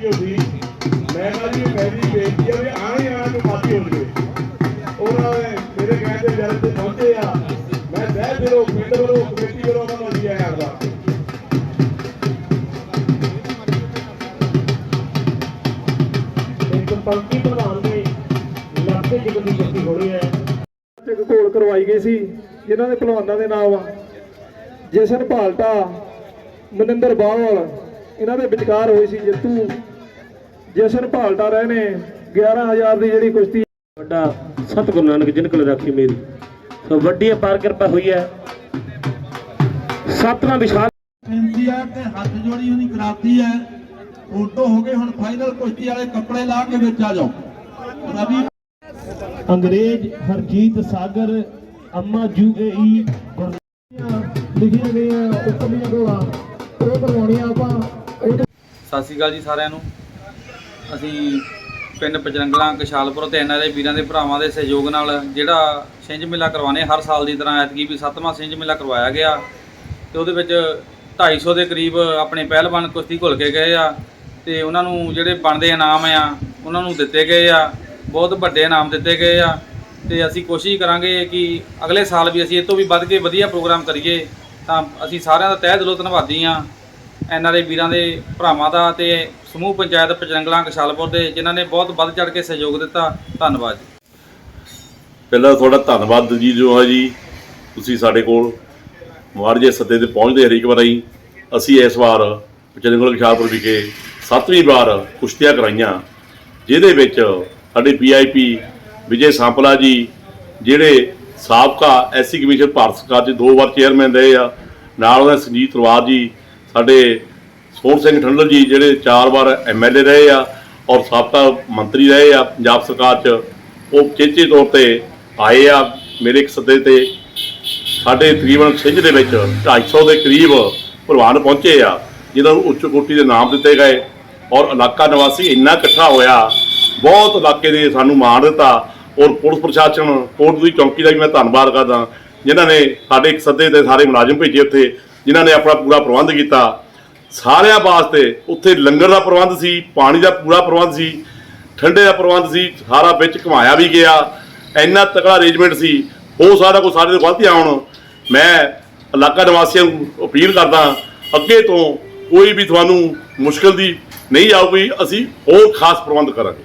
ਕਿਉਂ ਸੀ? ਮੈਂ ਕਿਹਾ ਜੀ ਮੇਰੀ ਬੇਨਤੀ ਹੈ ਵੀ ਆਣੇ ਆਣ ਨੂੰ ਮਾਫੀ ਹੋ ਜਵੇ। ਉਹਨਾਂ ਨੇ ਮੇਰੇ ਕਹਿਣ ਤੇ ਜਦ ਤੇ ਪਹੁੰਚੇ ਆ। ਮੈਂ ਸਹਿ ਦਿਲੋਂ ਪਿੰਡ ਵੱਲੋਂ ਕਮੇਟੀ ਵੱਲੋਂ ਉਹਨਾਂ ਨੂੰ ਆਇਆਂ ਕਰਦਾ ਇੱਕ ਪੰਕਤੀ ਪ੍ਰਧਾਨ ਦੇ ਲੱਖੇ ਜਿਗਰ ਦੀ ਜੱਤੀ ਹੋਣੀ ਹੈ। ਇੱਕ ਘੋਲ ਕਰਵਾਈ ਗਈ ਸੀ ਜਿਨ੍ਹਾਂ ਦੇ ਪਹਿਲਵਾਨਾਂ ਦੇ ਨਾਮ ਆ। ਜਸ਼ਨ ਭਾਲਟਾ ਮਨਿੰਦਰ ਬਾਵਲ ਇਹਨਾਂ ਦੇ ਵਿਚਕਾਰ ਹੋਈ ਸੀ ਜੇਤੂ ਜਸ਼ਨ ਭਾਲਟਾ ਰਹੇ ਨੇ 11000 ਦੀ ਜਿਹੜੀ ਕੁਸ਼ਤੀ ਵੱਡਾ ਸਤਿਗੁਰੂ ਨਾਨਕ ਜਿਨ ਕੋਲ ਰਾਖੀ ਮੇਰੀ ਸੋ ਵੱਡੀ ਅਪਾਰ ਕਿਰਪਾ ਹੋਈ ਹੈ। ਸਤਵਾਂ ਵਿਸ਼ਾਲ ਬੇਨਤੀ ਹੈ ਕਿ ਹੱਥ ਜੋੜੀ ਉਹਦੀ ਕਰਾਤੀ ਹੈ। ਫੋਟੋ ਹੋ ਗਏ ਹੁਣ ਫਾਈਨਲ ਕੁਸ਼ਤੀ ਵਾਲੇ ਕੱਪੜੇ ਲਾ ਕੇ ਵਿੱਚ ਆ ਜਾਓ। ਰਵੀ ਅੰਗਰੇਜ਼ ਹਰਜੀਤ ਸਾਗਰ ਅੰਮਾ ਯੂਏਈ ਲਿਖੀਆਂ ਗਈਆਂ ਉੱਪਰਲੀਆਂ ਗੋਲਾਂ। ਉਹ ਕਰਵਾਉਣੀਆਂ ਆਪਾਂ। ਉਹ ਸਤਿ ਸ਼੍ਰੀ ਅਕਾਲ ਜੀ ਸਾਰਿਆਂ ਨੂੰ। ਅਸੀਂ ਪਿੰਡ ਪਚਰੰਗਲਾ ਕਸ਼ਾਲਪੁਰ ਤੇ ਐਨਆਰਆਈ ਵੀਰਾਂ ਦੇ ਭਰਾਵਾਂ ਦੇ ਸਹਿਯੋਗ ਨਾਲ ਜਿਹੜਾ ਛਿੰਝ ਮੇਲਾ ਕਰਵਾਉਂਦੇ ਹਰ ਸਾਲ ਦੀ ਤਰ੍ਹਾਂ ਐਤਕੀ ਵੀ ਸੱਤਵਾਂ ਛਿੰਝ ਮੇਲਾ ਕਰਵਾਇਆ ਗਿਆ ਤੇ ਉਹਦੇ ਵਿੱਚ 250 ਦੇ ਕਰੀਬ ਆਪਣੇ ਪਹਿਲਵਾਨ ਕੁਸ਼ਤੀ ਘੁਲ ਕੇ ਗਏ ਆ ਤੇ ਉਹਨਾਂ ਨੂੰ ਜਿਹੜੇ ਬਣਦੇ ਇਨਾਮ ਆ, ਉਹਨਾਂ ਨੂੰ ਦਿੱਤੇ ਗਏ ਆ, ਬਹੁਤ ਵੱਡੇ ਇਨਾਮ ਦਿੱਤੇ ਗਏ ਆ ਤੇ ਅਸੀਂ ਕੋਸ਼ਿਸ਼ ਕਰਾਂਗੇ ਕਿ ਅਗਲੇ ਸਾਲ ਵੀ ਅਸੀਂ ਇਹ ਤੋਂ ਵੀ ਵੱਧ ਕੇ ਵਧੀਆ ਪ੍ਰੋਗਰਾਮ ਕਰੀਏ ਤਾਂ ਅਸੀਂ ਸਾਰਿਆਂ ਦਾ ਤਹਿ ਦਿਲੋਂ ਧੰਨਵਾਦੀ ਆ ਐਨਆਰਏ ਵੀਰਾਂ ਦੇ ਭਰਾਵਾਂ ਦਾ ਤੇ ਸਮੂਹ ਪੰਚਾਇਤ ਪਚਰੰਗਲਾ ਕਸ਼ਾਲਪੁਰ ਦੇ, ਜਿਨ੍ਹਾਂ ਨੇ ਬਹੁਤ ਵੱਧ ਚੜ ਕੇ ਸਹਿਯੋਗ ਦਿੱਤਾ। ਧੰਨਵਾਦ ਜੀ। ਪਹਿਲਾਂ ਤੁਹਾਡਾ ਧੰਨਵਾਦ ਜੀ ਜੋ ਹੈ ਜੀ, ਤੁਸੀਂ ਸਾਡੇ ਕੋਲ ਮਾਰ ਸੱਦੇ ਤੇ ਪਹੁੰਚਦੇ ਹਰੇਕ ਵਾਰ। ਹੀ ਅਸੀਂ ਇਸ ਵਾਰ ਪਚਰੰਗਲ ਖਿਆਲਪੁਰ ਵਿਖੇ ਸੱਤਵੀਂ ਵਾਰ ਕੁਸ਼ਤੀਆਂ ਕਰਾਈਆਂ, ਜਿਹਦੇ ਵਿੱਚ ਸਾਡੇ ਪੀਆਈਪੀ ਵਿਜੇ ਸਾਂਪਲਾ ਜੀ, ਜਿਹੜੇ ਸਾਬਕਾ ਐਸਸੀ ਕਮਿਸ਼ਨ ਭਾਰਤ ਸਰਕਾਰ ਦੇ ਦੋ ਵਾਰ ਚੇਅਰਮੈਨ ਰਹੇ ਆ, ਨਾਲ ਉਹਦਾ ਸੰਜੀਤ ਰਵਾਜ ਜੀ ਸਾਡੇ ਸੋਹਣ ਸਿੰਘ ਠੰਡਲ ਜੀ ਜਿਹੜੇ ਚਾਰ ਵਾਰ ਐਮਐਲਏ ਰਹੇ ਆ ਔਰ ਸਾਬਕਾ ਮੰਤਰੀ ਰਹੇ ਆ, ਪੰਜਾਬ ਸਰਕਾਰ 'ਚ, ਉਹ ਚੇਚੇ ਤੌਰ ਤੇ ਆਏ ਆ ਮੇਰੇ ਇੱਕ ਸੱਦੇ ਤੇ। ਸਾਡੇ ਤਕਰੀਬਨ ਛਿੰਝ ਦੇ ਵਿੱਚ 250 ਦੇ ਕਰੀਬ ਪ੍ਰਵਾਨ ਪਹੁੰਚੇ ਆ, ਜਿਨ੍ਹਾਂ ਨੂੰ ਉੱਚ ਕੋਟੀ ਦੇ ਨਾਮ ਦਿੱਤੇ ਗਏ ਔਰ ਇਲਾਕਾ ਨਿਵਾਸੀ ਇੰਨਾ ਇਕੱਠਾ ਹੋਇਆ, ਬਹੁਤ ਇਲਾਕੇ ਦੇ ਸਾਨੂੰ ਮਾਣ ਦਿੱਤਾ ਔਰ ਪੁਲਿਸ ਪ੍ਰਸ਼ਾਸਨ ਕੋਟ ਦੀ ਚੌਂਕੀ ਦਾ ਵੀ ਮੈਂ ਧੰਨਵਾਦ ਕਰਦਾ, ਜਿਨ੍ਹਾਂ ਨੇ ਸਾਡੇ ਇੱਕ ਸੱਦੇ ਤੇ ਸਾਰੇ ਮੁਲਾਜ਼ਮ ਭੇਜੇ ਉੱਥੇ ਜਿਨ੍ਹਾਂ ਨੇ ਆਪਣਾ ਪੂਰਾ ਪ੍ਰਬੰਧ ਕੀਤਾ। ਸਾਰਿਆਂ ਵਾਸਤੇ ਉੱਥੇ ਲੰਗਰ ਦਾ ਪ੍ਰਬੰਧ ਸੀ, ਪਾਣੀ ਦਾ ਪੂਰਾ ਪ੍ਰਬੰਧ ਸੀ, ਠੰਡੇ ਦਾ ਪ੍ਰਬੰਧ ਸੀ, ਸਾਰਾ ਵਿੱਚ ਘਮਾਇਆ ਵੀ ਗਿਆ। ਇੰਨਾ ਤਕੜਾ ਅਰੇਂਜਮੈਂਟ ਸੀ। ਹੋ ਸਾਰਾ ਕੁਝ ਸਾਡੇ ਤੋਂ ਗਲਤੀਆਂ ਆਉਣ ਮੈਂ ਇਲਾਕਾ ਨਿਵਾਸੀਆਂ ਨੂੰ ਅਪੀਲ ਕਰਦਾ ਅੱਗੇ ਤੋਂ ਕੋਈ ਵੀ ਤੁਹਾਨੂੰ ਮੁਸ਼ਕਲ ਦੀ ਨਹੀਂ ਆਊਗੀ, ਅਸੀਂ ਹੋਰ ਖਾਸ ਪ੍ਰਬੰਧ ਕਰਾਂਗੇ।